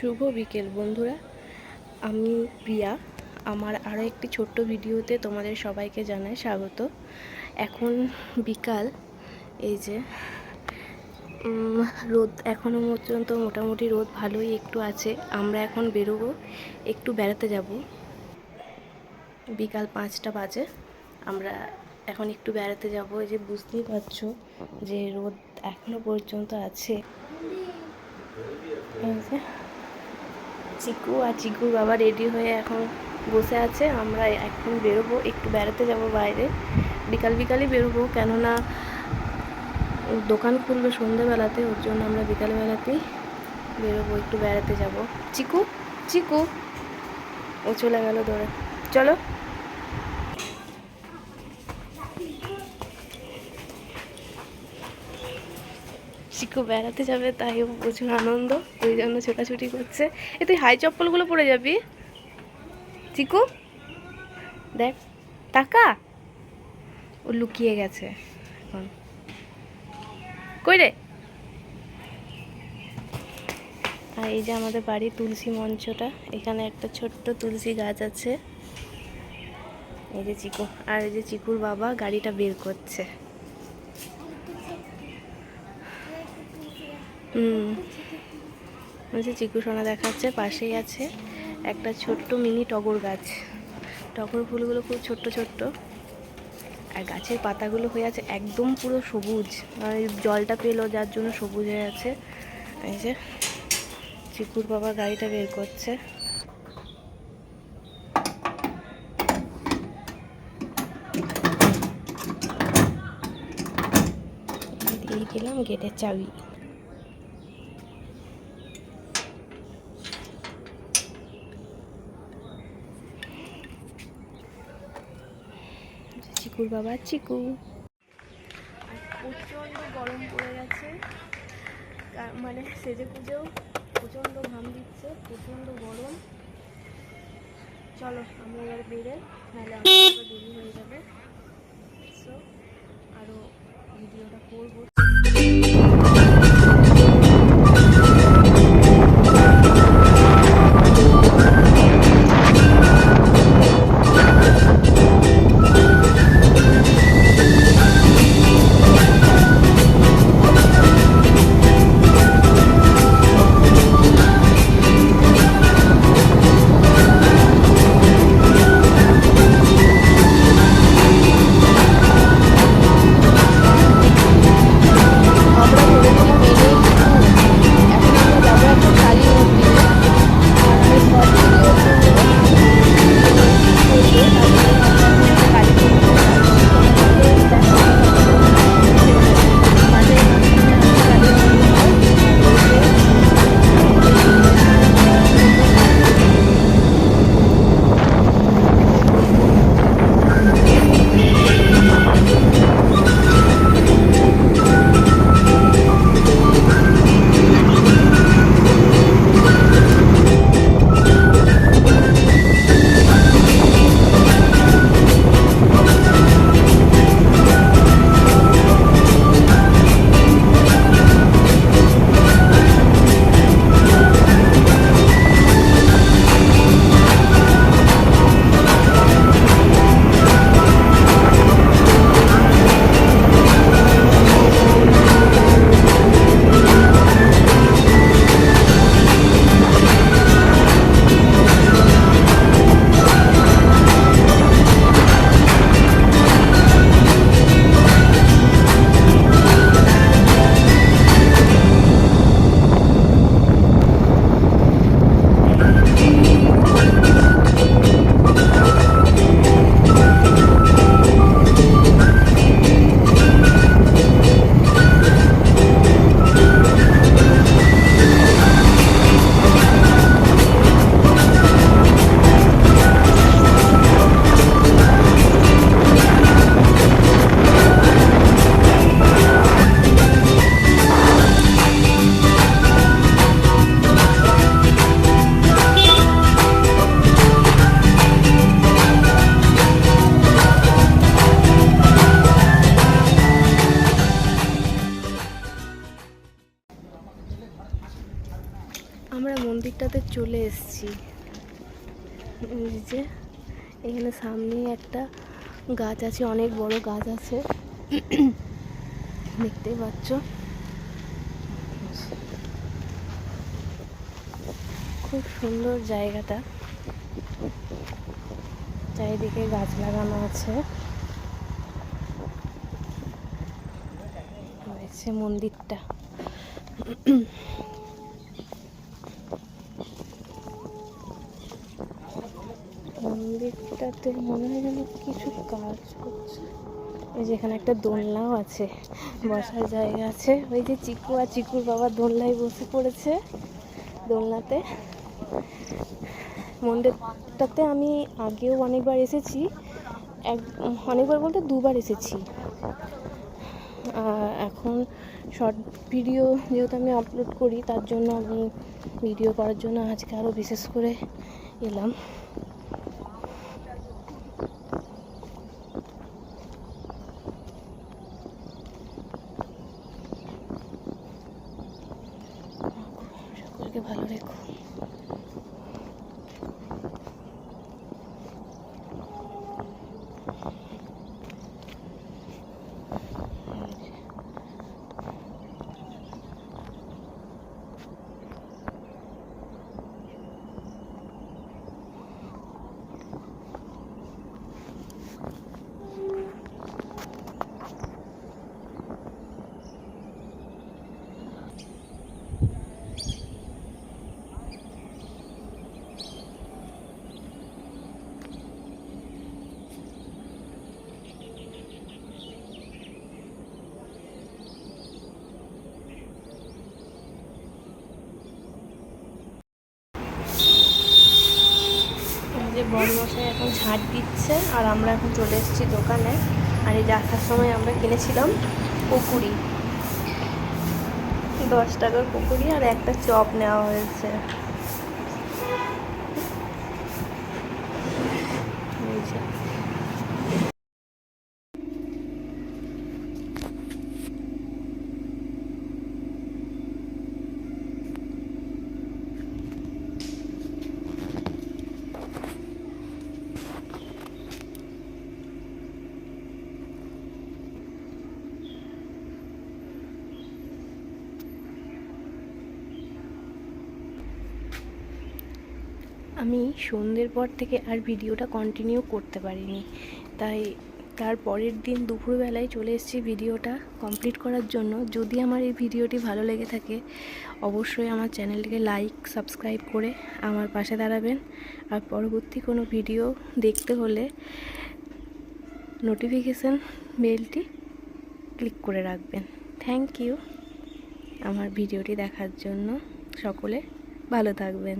শুভ বিকেল, বন্ধুরা। আমি প্রিয়া। আমার আরও একটি ছোট্ট ভিডিওতে তোমাদের সবাইকে জানাই স্বাগত। এখন বিকাল, এই যে রোদ এখনও পর্যন্ত মোটামুটি রোদ ভালোই একটু আছে। আমরা এখন বেরোবো, একটু বেড়াতে যাব। বিকাল পাঁচটা বাজে। আমরা এখন একটু বেড়াতে যাব। এই যে, বুঝতেই পারছ যে রোদ এখনও পর্যন্ত আছে। চিকু আর চিকুর বাবা রেডি হয়ে এখন বসে আছে। আমরা এখন বেরোবো, একটু বেড়াতে যাব বাইরে। বিকাল বিকালই বেরোবো, কেননা দোকান খুলবে সন্ধ্যেবেলাতে ওর জন্য আমরা বিকালবেলাতেই বেরোবো, একটু বেড়াতে যাব। চিকু চিকু, ও চলে গেল ধরে চলো। চিকু বেড়াতে যাবে, তাই প্রচুর আনন্দ ওই জন্য ছোটাছুটি করছে। এ, তুই হাই চপ্পলগুলো পরে যাবি? চিকু, দেখ, টাকা? ও লুকিয়ে গেছে এখন। কই রে? আর এই যে আমাদের বাড়ির তুলসী মঞ্চটা, এখানে একটা ছোট্ট তুলসী গাছ আছে। এই যে চিকু, আর এই যে চিকুর বাবা গাড়িটা বের করছে। হুম। ওই যে চিকু সোনা দেখাচ্ছে, পাশেই আছে একটা ছোট্ট মিনি টগর গাছ। টগর ফুলগুলো খুব ছোট্ট ছোট্ট। আর গাছের পাতাগুলো হয়ে আছে একদম পুরো সবুজ। জলটা পেল যার জন্য সবুজ হয়ে আছে। এই যে চিকুর বাবা গাড়িটা বের করছে। দিয়ে গেলাম গেটের চাবি। চিকুর বাবা, চিকু। প্রচণ্ড গরম পড়ে গেছে। মানে সেজে পুজোও প্রচণ্ড ঘাম দিচ্ছে প্রচণ্ড গরম। চলো, আমরা এবার বেড়ে নাহলে আমার দেরি হয়ে যাবে। সো আরও ভিডিওটা করব। মন্দিরটাতে চলে এসেছি। যে, এখানে সামনেই একটা গাছ আছে, অনেক বড় গাছ আছে। দেখতেই পাচ্ছ। খুব সুন্দর জায়গাটা। চারিদিকে গাছ লাগানো আছে। রয়েছে মন্দিরটা। মন্দিরটাতে মনে হয় যেন কিছু কাজ করছে। ওই যে এখানে একটা দোলনাও আছে, বসার জায়গা আছে। ওই যে চিকু আর চিকুর বাবা দোলনায় বসে পড়েছে দোলনাতে। মন্দিরটাতে আমি আগেও অনেকবার এসেছি, এক, অনেকবার বলতে দুবার এসেছি। এখন শর্ট ভিডিও যেহেতু আমি আপলোড করি, তার জন্য আমি ভিডিও করার জন্য আজকে আরও বিশেষ করে এলাম। সকলকে ভালো রেখো। এই যে বড় মশাই এখন ঝাঁট দিচ্ছে আর আমরা এখন চলে এসেছি দোকানে। আর এই যাত্রার সময় আমরা কিনেছিলাম পুকুরি। দশ টাকার পুকুরি আর একটা চপ নেওয়া হয়েছে এই যে। আমি সন্ধ্যের পর থেকে আর ভিডিওটা কন্টিনিউ করতে পারিনি। তাই তার পরের দিন দুপুরবেলায় চলে এসেছি ভিডিওটা কমপ্লিট করার জন্য। যদি আমার এই ভিডিওটি ভালো লেগে থাকে, অবশ্যই আমার চ্যানেলটিকে লাইক সাবস্ক্রাইব করে আমার পাশে দাঁড়াবেন। আর পরবর্তী কোনো ভিডিও দেখতে হলে নোটিফিকেশান বেলটি ক্লিক করে রাখবেন। থ্যাংক ইউ আমার ভিডিওটি দেখার জন্য সকলে ভালো থাকবেন।